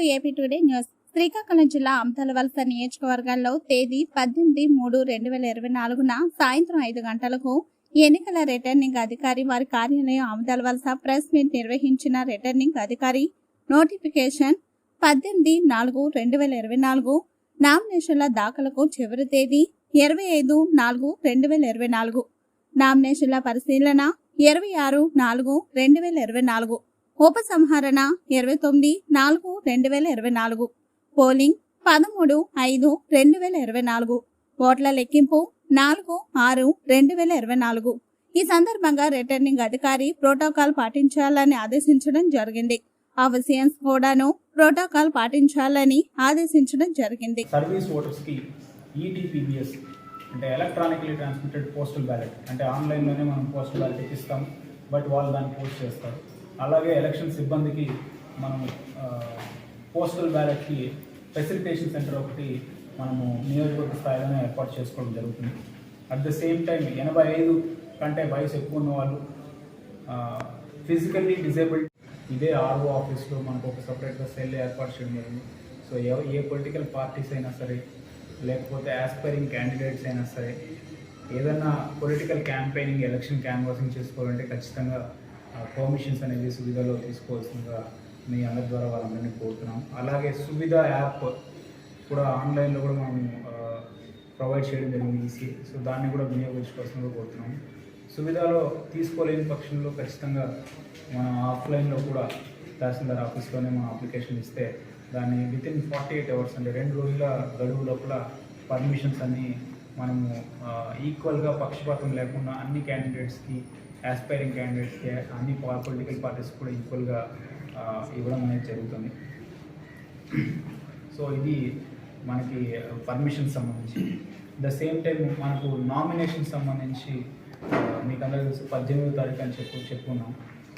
To AP today news. Srikakulam జిల్లా అమతలవలస నియోజకవర్గాల్లో తేదీ పద్దెనిమిది మూడు రెండు వేల ఇరవై నాలుగున సాయంత్రం ఐదు గంటలకు ఎన్నికల రిటర్నింగ్ అధికారి వారి కార్యాలయం అమతలవలస ప్రెస్ మీట్ నిర్వహించిన రిటర్నింగ్ అధికారి నోటిఫికేషన్ పద్దెనిమిది నాలుగు రెండు వేల ఇరవై నాలుగు నామినేషన్ల దాఖలకు చివరి తేదీ ఇరవై ఐదు నాలుగు రెండు వేల ఇరవై నాలుగు. నామినేషన్ల పరిశీలన ఇరవై ఆరు నాలుగు రెండు వేల ఇరవై నాలుగు. ఉపసంహరణ ఇరవై తొమ్మిది నాలుగు రెండు వేల ఇరవై నాలుగు. పోలింగ్ పదమూడు ఐదు రెండు వేల ఇరవై నాలుగు. ఓట్ల లెక్కింపు నాలుగు ఆరు రెండు వేల ఇరవై నాలుగు. ఈ సందర్భంగా రిటర్నింగ్ అధికారి ప్రోటోకాల్ పాటించాలని ఆదేశించడం జరిగింది. ఆ కూడాను ప్రోటోకాల్ పాటించాలని ఆదేశించడం జరిగింది. సర్వీస్ ఓటర్స్కి ఈటీపీబీఎస్ అంటే ఎలక్ట్రానికలీ ట్రాన్స్మిటెడ్ పోస్టల్ బ్యాలెట్ అంటే ఆన్లైన్లోనే మనం పోస్టల్ బ్యాలెట్ ఇస్తాం బట్ వాళ్ళు దాన్ని పోస్ట్ చేస్తారు. అలాగే ఎలక్షన్ సిబ్బందికి మనం పోస్టల్ బ్యాలెట్కి ఫెసిలిటేషన్ సెంటర్ ఒకటి మనము నియోజకవర్గ స్థాయిలోనే ఏర్పాటు చేసుకోవడం జరుగుతుంది. అట్ ద సేమ్ టైం ఎనభై ఐదు కంటే వయసు ఎక్కువ ఉన్న వాళ్ళు ఫిజికల్లీ డిజేబుల్డ్ ఇదే ఆర్ఓ ఆఫీస్లో మనకు ఒక సపరేట్గా సెల్ ఏర్పాటు చేయడం జరిగింది. సో ఏ ఏ పొలిటికల్ పార్టీస్ అయినా సరే లేకపోతే ఆస్పైరింగ్ క్యాండిడేట్స్ అయినా సరే ఏదైనా పొలిటికల్ క్యాంపెయినింగ్ ఎలక్షన్ క్యాన్వాసింగ్ చేసుకోవాలంటే ఖచ్చితంగా పర్మిషన్స్ అనేది సువిధలో తీసుకోవాల్సిందిగా మీ అందరి ద్వారా వాళ్ళందరినీ కోరుతున్నాం. అలాగే సువిధ యాప్ కూడా ఆన్లైన్లో కూడా మనం ప్రొవైడ్ చేయడం జరిగింది ఈసీ సో దాన్ని కూడా వినియోగించుకోవాల్సిందిగా కోరుతున్నాం. సువిధలో తీసుకోలేని పక్షంలో ఖచ్చితంగా మన ఆఫ్లైన్లో కూడా తహసీల్దార్ ఆఫీస్లోనే మనం అప్లికేషన్ ఇస్తే దాన్ని within forty eight hours అంటే రెండు రోజుల గడువు లోపల పర్మిషన్స్ అన్నీ మనము ఈక్వల్గా పక్షపాతం లేకుండా అన్ని క్యాండిడేట్స్కి యాస్పైరింగ్ క్యాండిడేట్స్కి అన్ని పొలిటికల్ పార్టీస్ కూడా ఈక్వల్గా ఇవ్వడం అనేది జరుగుతుంది. సో ఇది మనకి పర్మిషన్ సంబంధించి. ద సేమ్ టైం మనకు నామినేషన్ సంబంధించి మీకు అందరూ తెలుసు పద్దెనిమిదో తారీఖు అని చెప్పు చెప్పుకున్నాం.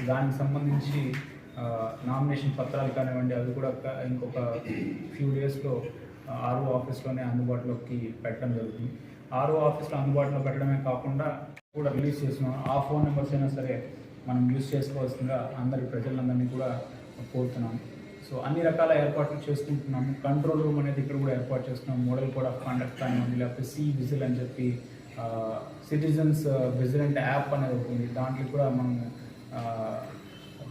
దానికి సంబంధించి నామినేషన్ పత్రాలు కానివ్వండి అవి కూడా ఒక- ఇంకొక ఫ్యూ డేస్లో ఆర్ఓ ఆఫీస్లోనే అందుబాటులోకి పెట్టడం జరుగుతుంది. ఆర్ఓ ఆఫీస్లో అందుబాటులో పెట్టడమే కాకుండా కూడా రిలీజ్ చేస్తున్నాం ఆ ఫోన్ నెంబర్స్ అయినా సరే మనం యూజ్ చేసుకోవాల్సిందిగా అందరి ప్రజలందరినీ కూడా కోరుతున్నాం. సో అన్ని రకాల ఏర్పాట్లు చేసుకుంటున్నాము. కంట్రోల్ రూమ్ అనేది ఇక్కడ కూడా ఏర్పాటు చేస్తున్నాం. మోడల్ కోడ్ ఆఫ్ కాండక్ట్ కానివ్వండి లేకపోతే సి విజిల్ అని చెప్పి సిటిజన్స్ విజిలెంట్ యాప్ అనేది ఉంది. దాంట్లో కూడా మనం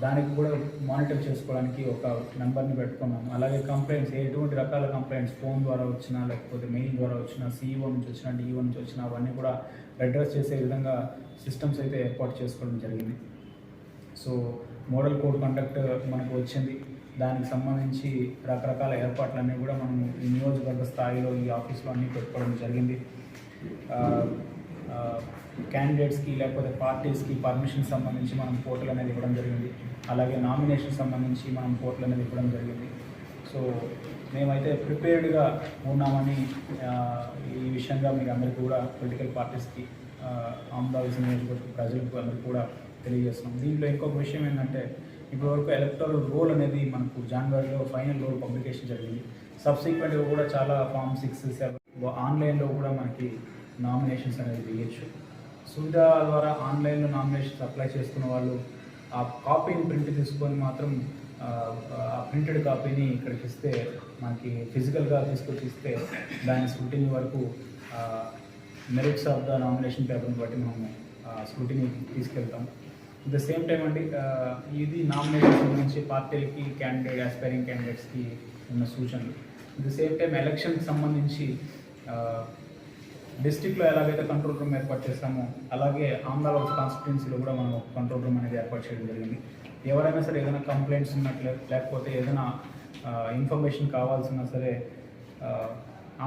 దానికి కూడా మానిటర్ చేసుకోవడానికి ఒక నెంబర్ని పెట్టుకున్నాం అలాగే కంప్లైంట్స్ ఎటువంటి రకాల కంప్లైంట్స్ ఫోన్ ద్వారా వచ్చినా లేకపోతే మెయిల్ ద్వారా వచ్చినా సీఈఓ నుంచి వచ్చినా డిఈఓ నుంచి వచ్చినా అవన్నీ కూడా అడ్రస్ చేసే విధంగా సిస్టమ్స్ అయితే ఏర్పాటు చేసుకోవడం జరిగింది. సో మోడల్ కోడ్ కండక్ట్ మనకు వచ్చింది. దానికి సంబంధించి రకరకాల ఏర్పాట్లన్నీ కూడా మనం ఈ నియోజకవర్గ స్థాయిలో ఈ ఆఫీస్లో అన్నీ పెట్టుకోవడం జరిగింది. క్యాండిడేట్స్కి లేకపోతే పార్టీస్కి పర్మిషన్ సంబంధించి మనం పోర్టల్ అనేది ఇవ్వడం జరిగింది. అలాగే నామినేషన్ సంబంధించి మనం పోర్టల్ అనేది ఇవ్వడం జరిగింది. సో మేమైతే ప్రిపేర్డ్గా ఉన్నామని ఈ విషయంగా మీకు అందరికీ కూడా పొలిటికల్ పార్టీస్కి ఆమదాల్సి నియోజకవర్గ ప్రజలకు అందరికీ కూడా తెలియజేస్తున్నాం. దీంట్లో ఇంకొక విషయం ఏంటంటే ఇప్పటివరకు ఎలక్టోరల్ రోల్ అనేది మనకు జనవరిలో ఫైనల్ రోల్ పబ్లికేషన్ జరిగింది. సబ్సిక్వెంట్గా కూడా చాలా ఫామ్ సిక్స్ సెవెన్ ఆన్లైన్లో కూడా మనకి నామినేషన్స్ అనేది వేయచ్చు సువిధ ద్వారా ఆన్లైన్లో నామినేషన్స్ అప్లై చేసుకున్న వాళ్ళు ఆ కాపీని ప్రింట్ తీసుకొని మాత్రం ఆ, ప్రింటెడ్ కాపీని ఇక్కడికి ఇస్తే మనకి ఫిజికల్గా తీసుకొచ్చి ఇస్తే దాని స్క్రూటినీ వరకు మెరిట్స్ ఆఫ్ ద నామినేషన్ పేపర్ని బట్టి మనము స్క్రూటినీ తీసుకెళ్తాం. ద సేమ్ టైం అండి ఇది నామినేషన్ సంబంధించి పార్టీలకి క్యాండిడేట్ ఆస్పైరింగ్ క్యాండిడేట్స్కి ఉన్న సూచనలు. ద సేమ్ టైం ఎలక్షన్కి సంబంధించి డిస్టిక్లో ఎలాగైతే కంట్రోల్ రూమ్ ఏర్పాటు చేస్తామో అలాగే ఆంధ్రవలస కాన్స్టిట్యున్సీలో కూడా మనం కంట్రోల్ రూమ్ అనేది ఏర్పాటు చేయడం జరిగింది. ఎవరైనా సరే ఏదైనా కంప్లైంట్స్ ఉన్నట్లే లేకపోతే ఏదైనా ఇన్ఫర్మేషన్ కావాల్సిన సరే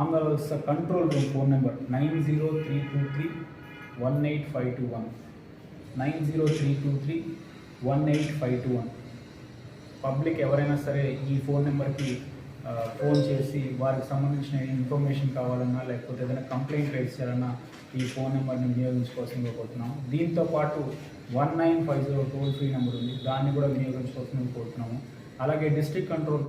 Amadalavalasa control room phone number nine zero three two three one eight five two one. Nine zero three two three one eight five two one. Public ఎవరైనా సరే ఈ ఫోన్ నెంబర్కి ఫోన్ చేసి వారికి సంబంధించిన ఇన్ఫర్మేషన్ కావాలన్నా లేకపోతే ఏదైనా కంప్లైంట్ రైజ్ చేయాలన్నా ఈ ఫోన్ నెంబర్ని వినియోగించుకోవాల్సిందిగా కోరుతున్నాం దీంతో పాటు one nine five zero toll free number ఉంది. దాన్ని కూడా వినియోగించుకోవాల్సిందిగా కోరుతున్నాము. అలాగే డిస్ట్రిక్ట్ కంట్రోల్